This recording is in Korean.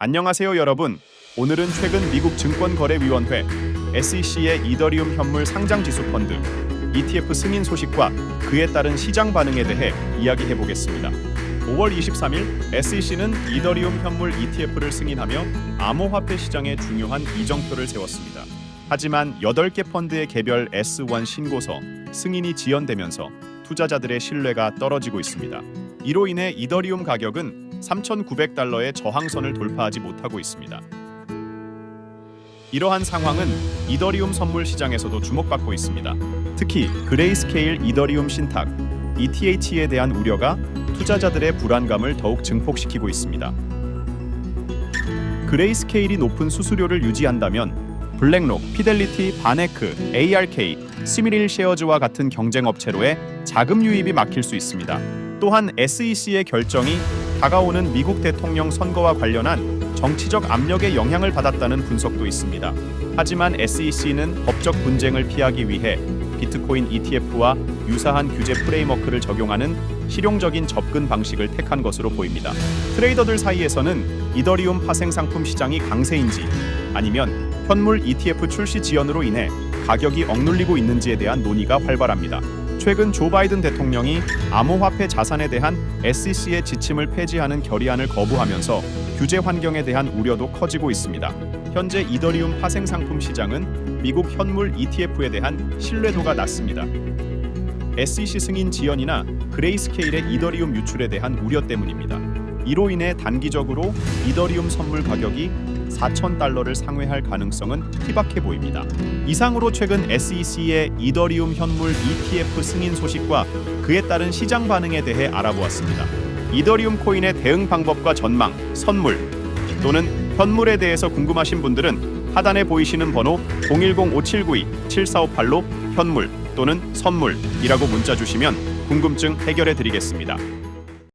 안녕하세요 여러분. 오늘은 최근 미국 증권거래위원회 SEC의 이더리움 현물 상장 지수 펀드 ETF 승인 소식과 그에 따른 시장 반응에 대해 이야기해 보겠습니다. 5월 23일 SEC는 이더리움 현물 ETF를 승인하며 암호화폐 시장에 중요한 이정표를 세웠습니다. 하지만 8개 펀드의 개별 S1 신고서 승인이 지연되면서 투자자들의 신뢰가 떨어지고 있습니다. 이로 인해 이더리움 가격은 3,900달러의 저항선을 돌파하지 못하고 있습니다. 이러한 상황은 이더리움 선물 시장에서도 주목받고 있습니다. 특히 그레이스케일 이더리움 신탁 ETH에 대한 우려가 투자자들의 불안감을 더욱 증폭시키고 있습니다. 그레이스케일이 높은 수수료를 유지한다면 블랙록, 피델리티, 바네크, ARK, 시미릴 쉐어즈와 같은 경쟁 업체로의 자금 유입이 막힐 수 있습니다. 또한 SEC의 결정이 다가오는 미국 대통령 선거와 관련한 정치적 압력에 영향을 받았다는 분석도 있습니다. 하지만 SEC는 법적 분쟁을 피하기 위해 비트코인 ETF와 유사한 규제 프레임워크를 적용하는 실용적인 접근 방식을 택한 것으로 보입니다. 트레이더들 사이에서는 이더리움 파생 상품 시장이 강세인지 아니면 현물 ETF 출시 지연으로 인해 가격이 억눌리고 있는지에 대한 논의가 활발합니다. 최근 조 바이든 대통령이 암호화폐 자산에 대한 SEC의 지침을 폐지하는 결의안을 거부하면서 규제 환경에 대한 우려도 커지고 있습니다. 현재 이더리움 파생 상품 시장은 미국 현물 ETF에 대한 신뢰도가 낮습니다. SEC 승인 지연이나 그레이스케일의 이더리움 유출에 대한 우려 때문입니다. 이로 인해 단기적으로 이더리움 선물 가격이 4,000달러를 상회할 가능성은 희박해 보입니다. 이상으로 최근 SEC의 이더리움 현물 ETF 승인 소식과 그에 따른 시장 반응에 대해 알아보았습니다. 이더리움 코인의 대응 방법과 전망, 선물 또는 현물에 대해서 궁금하신 분들은 하단에 보이시는 번호 010-5792-7458로 현물 또는 선물이라고 문자 주시면 궁금증 해결해 드리겠습니다.